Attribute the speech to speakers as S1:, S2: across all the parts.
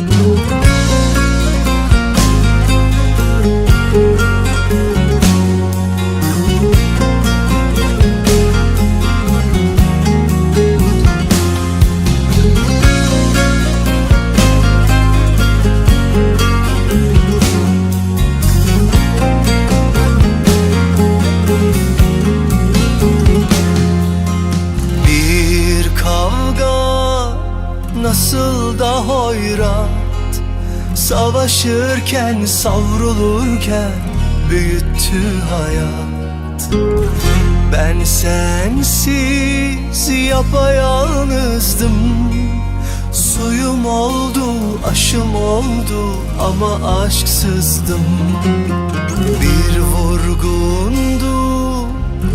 S1: Bir Savaşırken savrulurken büyüttü hayat. Ben sensiz yapayalnızdım. Suyum oldu, aşım oldu ama aşksızdım. Bir vurgundu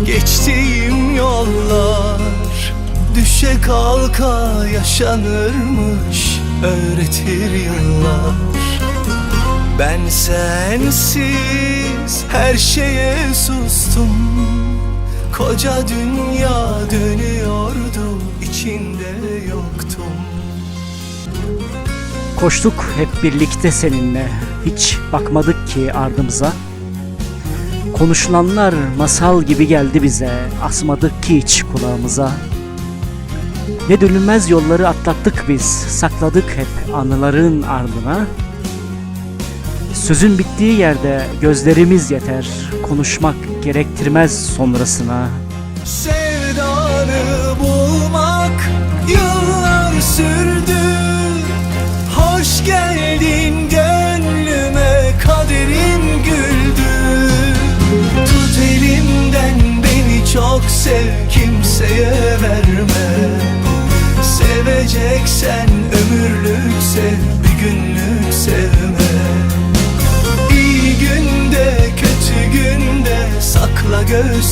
S1: geçtiğim yollar. Düşe kalka yaşanırmış öğretir yıllar Ben sensiz her şeye sustum Koca dünya dönüyordu içinde yoktum
S2: Koştuk hep birlikte seninle, hiç bakmadık ki ardımıza. Konuşulanlar masal gibi geldi bize, asmadık ki hiç kulağımıza. Ne dönülmez yolları atlattık biz, sakladık hep anıların ardına. Sözün bittiği yerde gözlerimiz yeter, konuşmak gerektirmez sonrasına.
S1: Sevdanı bulmak yıllar sürdü. Hoş geldin gönlüme kaderim güldü. Tut elimden beni çok sev kimseye verme. Seveceksen ömürlük sev bir günlük sevme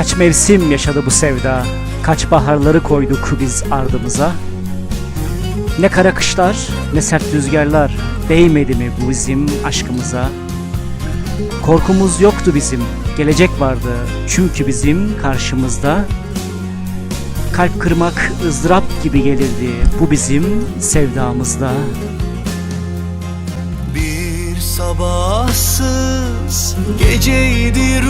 S2: Kaç mevsim yaşadı bu sevda, kaç baharları koyduk biz ardımıza. Ne kara kışlar, ne sert rüzgarlar değmedi mi bu bizim aşkımıza? Korkumuz yoktu bizim, gelecek vardı çünkü bizim karşımızda. Kalp kırmak ızdırap gibi gelirdi bu bizim sevdamızda.
S1: Bir sabahsız geceydi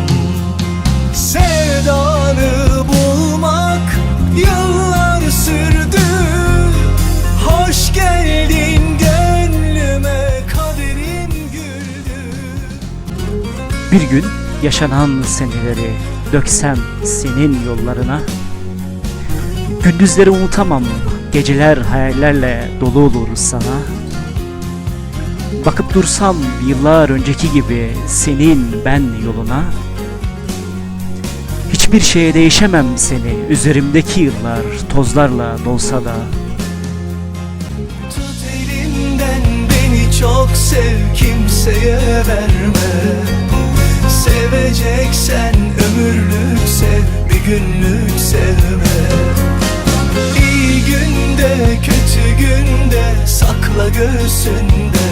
S2: Bir gün yaşanan seneleri döksem senin yollarına Gündüzleri unutamam, geceler hayallerle dolu olur sana. Bakıp dursam yıllar önceki gibi senin ben yoluna. Hiçbir şeye değişemem seni üzerimdeki yıllar tozlarla dolsa da.
S1: Tut elimden beni çok sev kimseye verme Seveceksen ömürlük sev bir günlük sevme. İyi günde kötü günde sakla göğsünde.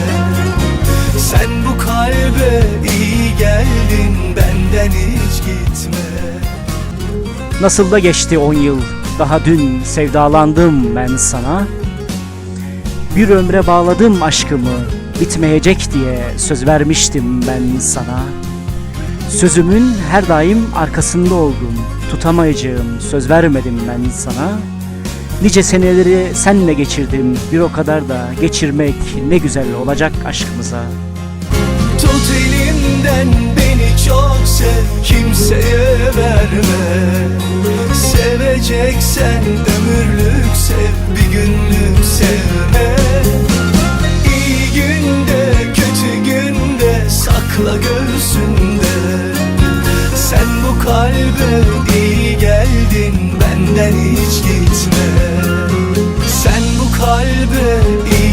S1: Sen bu kalbe iyi geldin benden hiç gitme.
S2: Nasıl da geçti on yıl? Daha dün sevdalandım ben sana. Bir ömre bağladım aşkımı bitmeyecek diye söz vermiştim ben sana Sözümün her daim arkasında oldum tutamayacağım söz vermedim ben sana. Nice seneleri senle geçirdim bir o kadar da geçirmek ne güzel olacak aşkımıza.
S1: Tut elimden beni çok sev kimseye verme. Sen ömürlük sev bir günlük sevme. İyi günde kötü günde sakla göğsünde Sen bu kalbe iyi geldin benden hiç gitme. Sen bu kalbe iyi